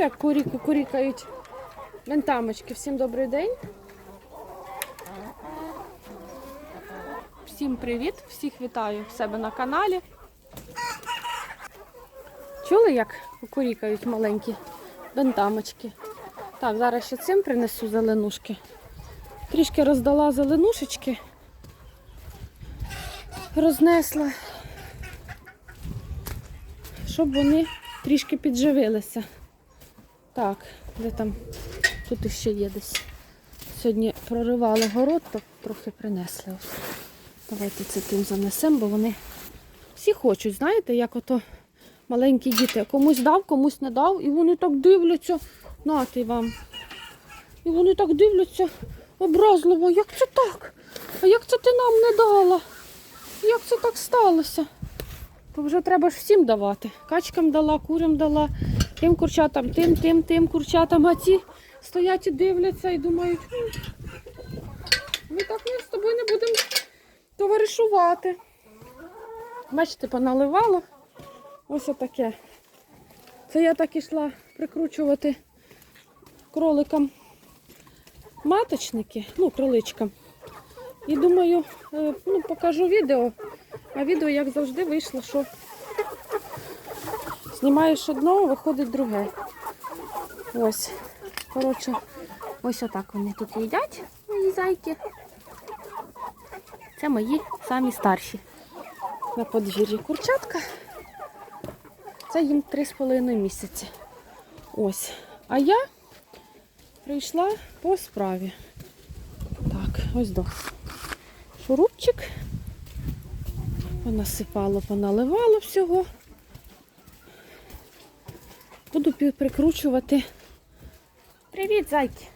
Чуєте, як курі курікають ментамочки? Всім добрий день. Всім привіт! Всіх вітаю в себе на каналі. Чули, як кукурікають маленькі бентамочки? Так, зараз ще цим принесу зеленушки. Трішки роздала зеленушечки, рознесла, щоб вони трішки підживилися. Так, де там? Тут іще є десь. Сьогодні проривали город, то трохи принесли. Давайте це тим занесемо, бо вони всі хочуть, знаєте, як ото маленькі діти. Комусь дав, комусь не дав, і вони так дивляться. Нати вам. І вони так дивляться образливо, як це так? А як це ти нам не дала? Як це так сталося? То вже треба ж всім давати. Качкам дала, курям дала, тим курчатам, тим, тим, тим курчатам, а ці стоять і дивляться і думають, ми так ми з тобою не будемо товаришувати. Бачите, поналивало. Ось отаке. Це я так ішла прикручувати кроликам маточники, ну, кроличкам. І думаю, е, ну, покажу відео. А відео, як завжди, вийшло, що знімаєш одного, виходить друге. Ось. Коротше, ось отак вони тут їдять, мої зайки. Це мої самі старші. На подвір'ї курчатка. Це їм 3,5 місяці. Ось. А я прийшла по справі. Так, ось до. Шурупчик. Понасипало, поналивало всього. Буду прикручувати. Привіт, зайки!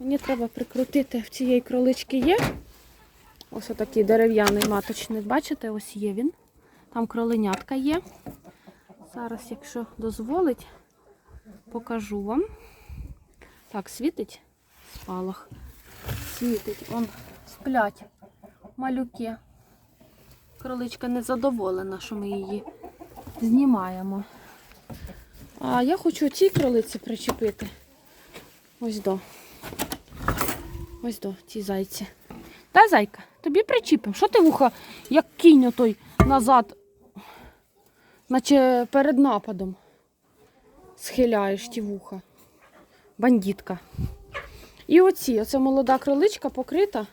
Мені треба прикрутити в цієї кролички є. Ось отакий дерев'яний маточник. Бачите, ось є він. Там кроленятка є. Зараз, якщо дозволить, покажу вам. Так, світить спалах. Світить, он сплять малюки. Кроличка незадоволена, що ми її знімаємо. А я хочу цій кролиці причепити. Ось до. Ось до цій зайці. Та зайка, тобі причіпимо. Що ти вуха, як кінь отой назад, наче перед нападом схиляєш ті вуха. Бандітка. І оці, оце молода кроличка покрита.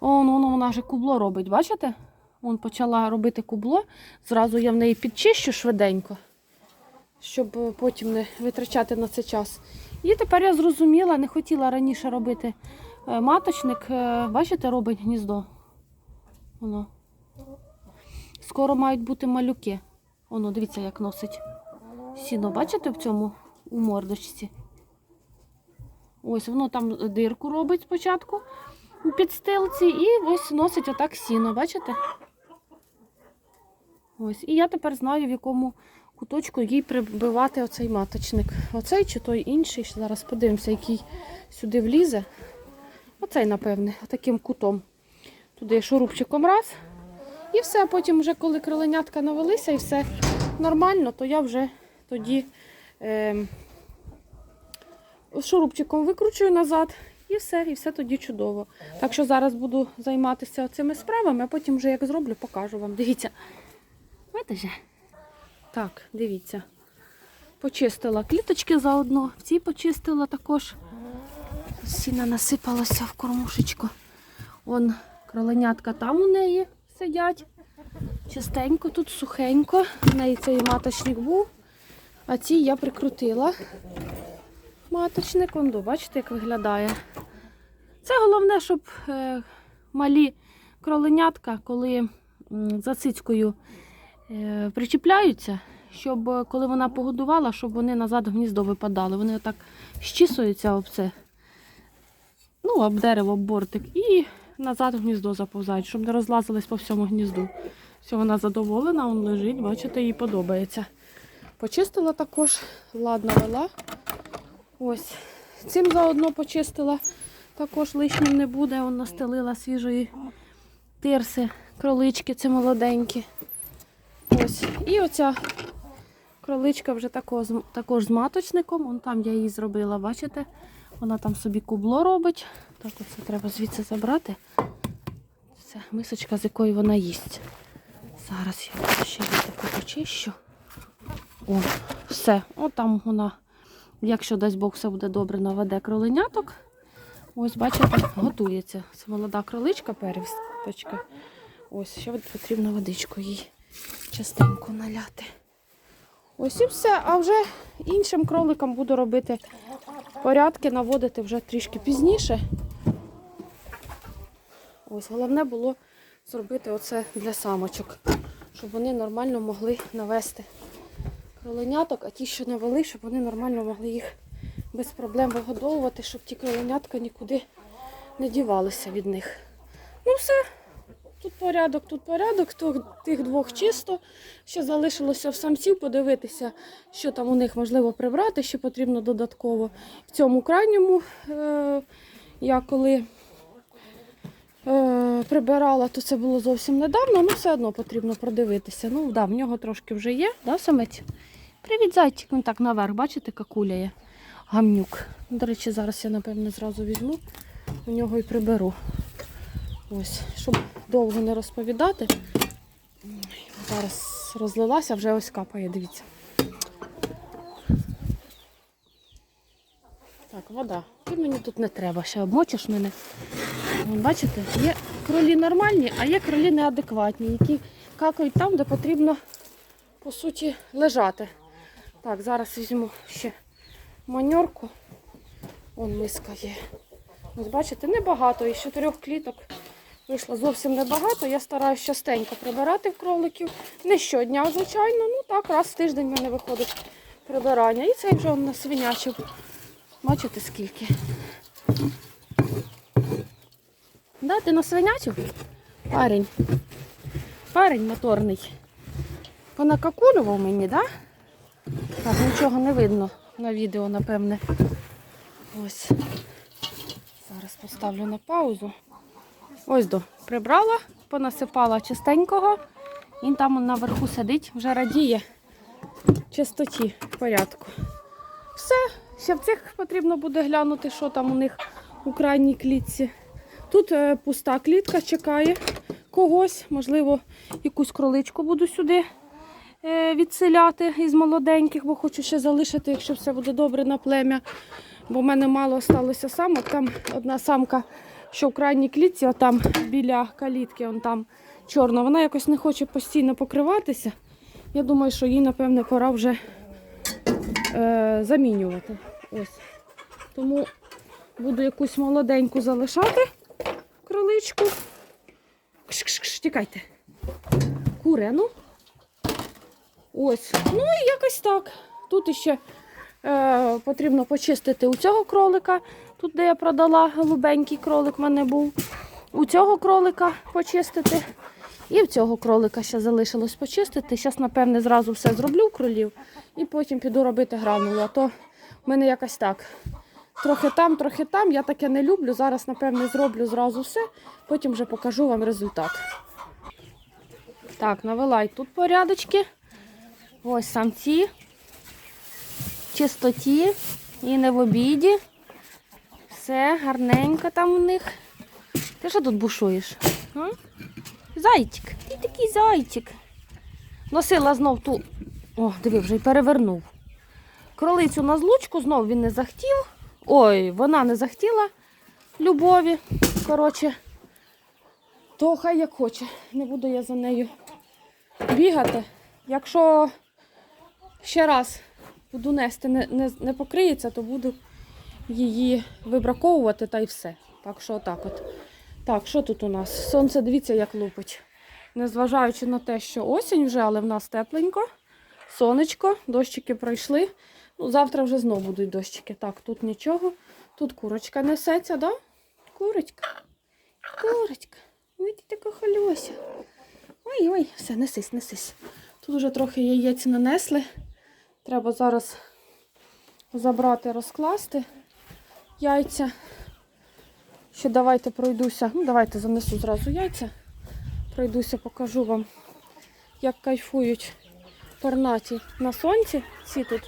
О, ну, вона вже кубло робить, бачите? Вон почала робити кубло. Зразу я в неї підчищу швиденько, щоб е, потім не витрачати на це час. І тепер я зрозуміла, не хотіла раніше робити е, маточник. Е, Бачите, робить гніздо. Воно. Скоро мають бути малюки. Воно, дивіться, як носить сіно. Бачите в цьому у мордочці? Ось воно там дирку робить спочатку у підстилці і ось носить отак сіно, бачите? Ось. І я тепер знаю, в якому куточку їй прибивати оцей маточник. Оцей чи той інший. Зараз подивимося, який сюди влізе. Оцей, напевне, таким кутом. Туди шурупчиком раз. І все, потім, вже коли кроленятка навелися і все нормально, то я вже тоді е, шурупчиком викручую назад. І все, і все тоді чудово. Так що зараз буду займатися цими справами, а потім вже як зроблю, покажу вам. Дивіться. Бачите? Так, дивіться. Почистила кліточки заодно. В цій почистила також. Сіна насипалася в кормушечку. Вон кроленятка там у неї сидять. Чистенько, тут сухенько. У неї цей маточник був. А ці я прикрутила. Маточник, он, бачите, як виглядає. Це головне, щоб е, малі кроленятка, коли за цицькою е, причіпляються, щоб е, коли вона погодувала, щоб вони назад в гніздо випадали. Вони так щісуються об це, ну, об дерево, об бортик, і назад в гніздо заповзають, щоб не розлазились по всьому гнізду. Все, вона задоволена, он лежить, бачите, їй подобається. Почистила також, ладно вела. Ось. Цим заодно почистила. Також лишнім не буде. Он настелила свіжої тирси, кролички, це молоденькі. Ось. І оця кроличка вже тако, з- також з маточником. Вон там я її зробила, бачите? Вона там собі кубло робить. Так, оце треба звідси забрати. Це мисочка, з якої вона їсть. Зараз я ще її таку почищу. О, все. От там вона, якщо дасть Бог, все буде добре, наведе кроленяток. Ось, бачите, готується. Це молода кроличка, первісточка. Ось, ще потрібно водичку їй частенько наляти. Ось і все. А вже іншим кроликам буду робити порядки, наводити вже трішки пізніше. Ось, головне було зробити оце для самочок, щоб вони нормально могли навести кроленяток, а ті, що навели, щоб вони нормально могли їх без проблем вигодовувати, щоб ті кроленятка нікуди не дівалися від них. Ну все, тут порядок, тут порядок, то тих двох чисто. Ще залишилося в самців подивитися, що там у них можливо прибрати, що потрібно додатково. В цьому крайньому е- я коли е- прибирала, то це було зовсім недавно, ну все одно потрібно продивитися. Ну, да, в нього трошки вже є, да, самець? Привіт, зайчик, він так наверх, бачите, какуляє гамнюк. До речі, зараз я, напевно, зразу візьму, у нього і приберу. Ось, щоб довго не розповідати. Зараз розлилася, вже ось капає, дивіться. Так, вода. Ти мені тут не треба, ще обмочиш мене. Бачите, є кролі нормальні, а є кролі неадекватні, які какають там, де потрібно, по суті, лежати. Так, зараз візьму ще маньорку. Вон миска є. Ось бачите, небагато. Із чотирьох кліток вийшло зовсім небагато. Я стараюся частенько прибирати кроликів. Не щодня, звичайно. Ну так, раз в тиждень в мене виходить прибирання. І цей вже насвинячив. Бачите скільки? Да, ти насвинячив? Парень. Парень моторний. Понакакулював мені. Да? Так, нічого не видно на відео, напевне. Ось. Зараз поставлю на паузу. Ось до. Прибрала, понасипала чистенького. Він там наверху сидить, вже радіє чистоті, порядку. Все, ще в цих потрібно буде глянути, що там у них у крайній клітці. Тут е, пуста клітка чекає когось, можливо, якусь кроличку буду сюди е, відселяти із молоденьких, бо хочу ще залишити, якщо все буде добре на плем'я. Бо в мене мало сталося самок. Там одна самка, що в крайній клітці, там біля калітки, он там чорна, вона якось не хоче постійно покриватися. Я думаю, що їй, напевне, пора вже е, замінювати. Ось. Тому буду якусь молоденьку залишати кроличку. Кш-кш-кш, тікайте. Курену. Ось. Ну і якось так. Тут іще е, потрібно почистити у цього кролика. Тут, де я продала голубенький кролик, в мене був. У цього кролика почистити. І в цього кролика ще залишилось почистити. Зараз, напевне, зразу все зроблю в кролів і потім піду робити гранулу. А то в мене якось так. Трохи там, трохи там. Я таке не люблю. Зараз, напевне, зроблю зразу все, потім вже покажу вам результат. Так, навела і тут порядочки. Ось самці. Чистоті і не в обіді. Все гарненько там у них. Ти що тут бушуєш? А? Зайчик, ти такий зайчик. Носила знов ту. О, диви, вже й перевернув. Кролицю на злучку знов він не захотів. Ой, вона не захотіла любові. Коротше, то хай як хоче. Не буду я за нею бігати. Якщо ще раз буду нести, не, не, не покриється, то буду її вибраковувати та й все. Так що отак от. Так, що тут у нас? Сонце, дивіться, як лупить. Незважаючи на те, що осінь вже, але в нас тепленько. Сонечко, дощики пройшли. Ну, завтра вже знову будуть дощики. Так, тут нічого. Тут курочка несеться, да? Курочка. Курочка. Ти така халюся. Ой-ой, все, несись, несись. Тут вже трохи яєць нанесли. Треба зараз забрати, розкласти яйця. Ще давайте пройдуся. Ну, давайте занесу зразу яйця. Пройдуся, покажу вам, як кайфують пернаті на сонці. Ці тут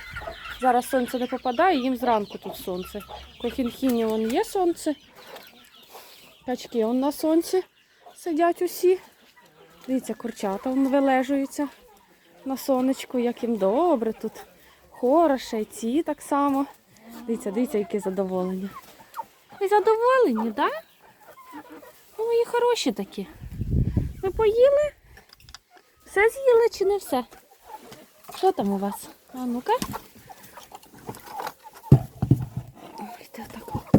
зараз сонце не попадає, їм зранку тут сонце. Кохінхіні вон є сонце. Качки он на сонці сидять усі. Дивіться, курчата вон вилежуються на сонечку, як їм добре тут. Хороше, і ці так само. Дивіться, дивіться, які задоволені. Ви задоволені, так? Да? Ну, мої хороші такі. Ви поїли? Все з'їли чи не все? Що там у вас? А ну-ка.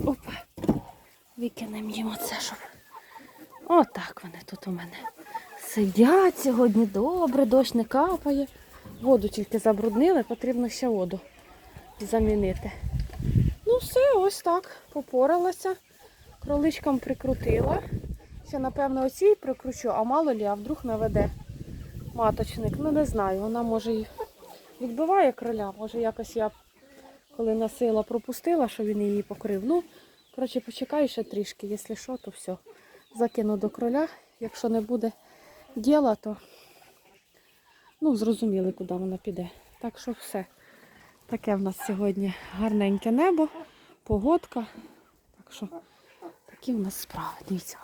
Опа. Викинемо їм оце, щоб. Отак вони тут у мене. Сидять сьогодні добре, дощ не капає. Воду тільки забруднили, потрібно ще воду замінити. Ну все, ось так. Попоралася. Кроличкам прикрутила. Ще, напевно, оцій прикручу, а мало лі, а вдруг наведе маточник. Ну не знаю, вона може і відбиває кроля. Може якось я коли носила, пропустила, що він її покрив. Ну, коротше, почекаю ще трішки, якщо що, то все. Закину до кроля. Якщо не буде діла, то ну, зрозуміли, куди вона піде. Так що все. Таке в нас сьогодні гарненьке небо, погодка. Так що такі в нас справи. Дивіться,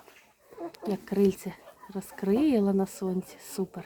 як крильці розкрила на сонці. Супер.